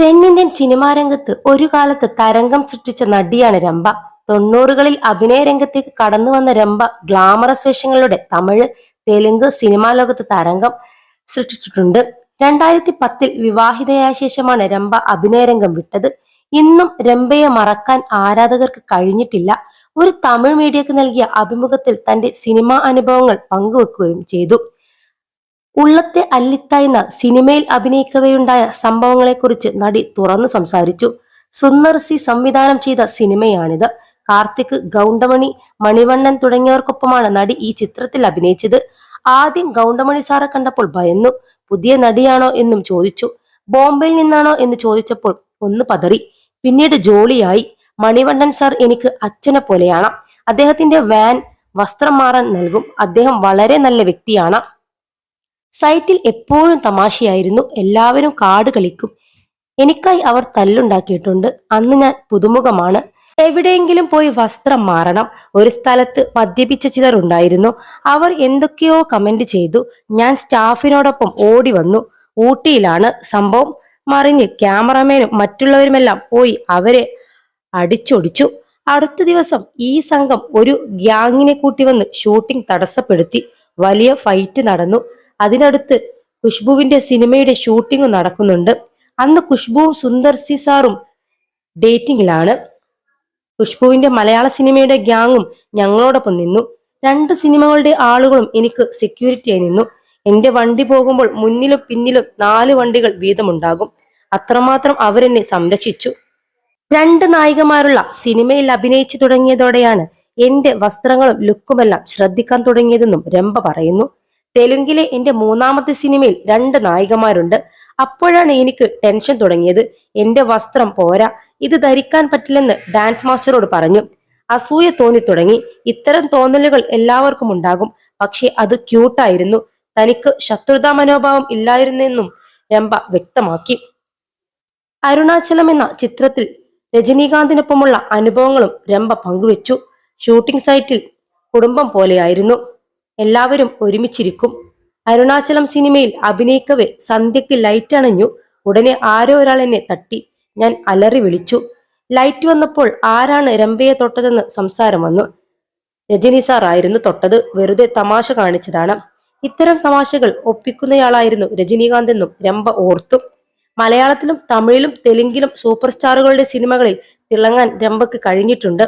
തെന്നിന്ത്യൻ സിനിമാ രംഗത്ത് ഒരു കാലത്ത് തരംഗം സൃഷ്ടിച്ച നടിയാണ് രംഭ. തൊണ്ണൂറുകളിൽ അഭിനയ രംഗത്തേക്ക് കടന്നു വന്ന രംഭ ഗ്ലാമറസ് വേഷങ്ങളുടെ തമിഴ് തെലുങ്ക് സിനിമാ ലോകത്ത് തരംഗം സൃഷ്ടിച്ചിട്ടുണ്ട്. രണ്ടായിരത്തി പത്തിൽ വിവാഹിതയായ ശേഷമാണ് രംഭ അഭിനയ രംഗം വിട്ടത്. ഇന്നും രംഭയെ മറക്കാൻ ആരാധകർക്ക് കഴിഞ്ഞിട്ടില്ല. ഒരു തമിഴ് മീഡിയക്ക് നൽകിയ അഭിമുഖത്തിൽ തന്റെ സിനിമാ അനുഭവങ്ങൾ പങ്കുവെക്കുകയും ചെയ്തു. ഉള്ളത്തെ അല്ലിത്തായ്ന്ന സിനിമയിൽ അഭിനയിക്കവെയുണ്ടായ സംഭവങ്ങളെക്കുറിച്ച് നടി തുറന്നു സംസാരിച്ചു. സുന്ദർ സി സംവിധാനം ചെയ്ത സിനിമയാണിത്. കാർത്തിക് ഗൗണ്ടമണി മണിവണ്ണൻ തുടങ്ങിയവർക്കൊപ്പമാണ് നടി ഈ ചിത്രത്തിൽ അഭിനയിച്ചത്. ആദ്യം ഗൗണ്ടമണി സാറെ കണ്ടപ്പോൾ ഭയന്നു. പുതിയ നടിയാണോ എന്നും ചോദിച്ചു. ബോംബെയിൽ നിന്നാണോ എന്ന് ചോദിച്ചപ്പോൾ ഒന്ന് പതറി. പിന്നീട് ജോളിയായി. മണിവണ്ണൻ സാർ എനിക്ക് അച്ഛനെ പോലെയാണ്. അദ്ദേഹത്തിന്റെ വാൻ വസ്ത്രം മാറാൻ നൽകും. അദ്ദേഹം വളരെ നല്ല വ്യക്തിയാണ്. സൈറ്റിൽ എപ്പോഴും തമാശയായിരുന്നു. എല്ലാവരും കാട് കളിക്കും. എനിക്കായി അവർ തല്ലുണ്ടാക്കിയിട്ടുണ്ട്. അന്ന് ഞാൻ പുതുമുഖമാണ്. എവിടെയെങ്കിലും പോയി വസ്ത്രം മാറണം. ഒരു സ്ഥലത്ത് മദ്യപിച്ച ചിലർ ഉണ്ടായിരുന്നു. അവർ എന്തൊക്കെയോ കമന്റ് ചെയ്തു. ഞാൻ സ്റ്റാഫിനോടൊപ്പം ഓടി വന്നു. ഊട്ടിയിലാണ് സംഭവം. മറിഞ്ഞ് ക്യാമറമാനും മറ്റുള്ളവരുമെല്ലാം പോയി അവരെ അടിച്ചൊടിച്ചു. അടുത്ത ദിവസം ഈ സംഘം ഒരു ഗ്യാങ്ങിനെ കൂട്ടി വന്ന് ഷൂട്ടിംഗ് തടസ്സപ്പെടുത്തി. വലിയ ഫൈറ്റ് നടന്നു. അതിനടുത്ത് ഖുഷ്ബുവിന്റെ സിനിമയുടെ ഷൂട്ടിംഗ് നടക്കുന്നുണ്ട്. അന്ന് ഖുഷ്ബുവും സുന്ദർ സി സാറും ഡേറ്റിംഗിലാണ് ഖുഷ്ബുവിന്റെ മലയാള സിനിമയുടെ ഗ്യാങ്ങും ഞങ്ങളോടൊപ്പം നിന്നു. രണ്ട് സിനിമകളുടെ ആളുകളും എനിക്ക് സെക്യൂരിറ്റിയായി നിന്നു. എന്റെ വണ്ടി പോകുമ്പോൾ മുന്നിലും പിന്നിലും നാല് വണ്ടികൾ വീതമുണ്ടാകും. അത്രമാത്രം അവരെന്നെ സംരക്ഷിച്ചു. രണ്ട് നായികമാരുള്ള സിനിമയിൽ അഭിനയിച്ചു തുടങ്ങിയതോടെയാണ് എന്റെ വസ്ത്രങ്ങളും ലുക്കുമെല്ലാം ശ്രദ്ധിക്കാൻ തുടങ്ങിയതെന്നും രംഭ പറയുന്നു. തെലുങ്കിലെ എന്റെ മൂന്നാമത്തെ സിനിമയിൽ രണ്ട് നായികമാരുണ്ട്. അപ്പോഴാണ് എനിക്ക് ടെൻഷൻ തുടങ്ങിയത്. എന്റെ വസ്ത്രം പോരാ ഇത് ധരിക്കാൻ പറ്റില്ലെന്ന് ഡാൻസ് മാസ്റ്ററോട് പറഞ്ഞു. അസൂയ തോന്നി തുടങ്ങി. ഇത്തരം തോന്നലുകൾ എല്ലാവർക്കും ഉണ്ടാകും. പക്ഷെ അത് ക്യൂട്ടായിരുന്നു തനിക്ക് ശത്രുതാ മനോഭാവം ഇല്ലായിരുന്നെന്നും രംഭ വ്യക്തമാക്കി. അരുണാചലം എന്ന ചിത്രത്തിൽ രജനീകാന്തിനൊപ്പമുള്ള അനുഭവങ്ങളും രംഭ പങ്കുവച്ചു. ഷൂട്ടിംഗ് സൈറ്റിൽ കുടുംബം പോലെയായിരുന്നു. എല്ലാവരും ഒരുമിച്ചിരിക്കും. അരുണാചലം സിനിമയിൽ അഭിനയിക്കവെ സന്ധ്യക്ക് ലൈറ്റ് അണഞ്ഞു. ഉടനെ ആരോ ഒരാൾ എന്നെ തട്ടി. ഞാൻ അലറി വിളിച്ചു. ലൈറ്റ് വന്നപ്പോൾ ആരാണ് രംഭയെ തൊട്ടതെന്ന് സംസാരം വന്നു. രജനി സാർ ആയിരുന്നു തൊട്ടത്. വെറുതെ തമാശ കാണിച്ചതാണ്. ഇത്തരം തമാശകൾ ഒപ്പിക്കുന്നയാളായിരുന്നു രജനീകാന്ത് എന്നും രംഭ ഓർത്തു. മലയാളത്തിലും തമിഴിലും തെലുങ്കിലും സൂപ്പർ സ്റ്റാറുകളുടെ സിനിമകളിൽ തിളങ്ങാൻ രംഭയ്ക്ക് കഴിഞ്ഞിട്ടുണ്ട്.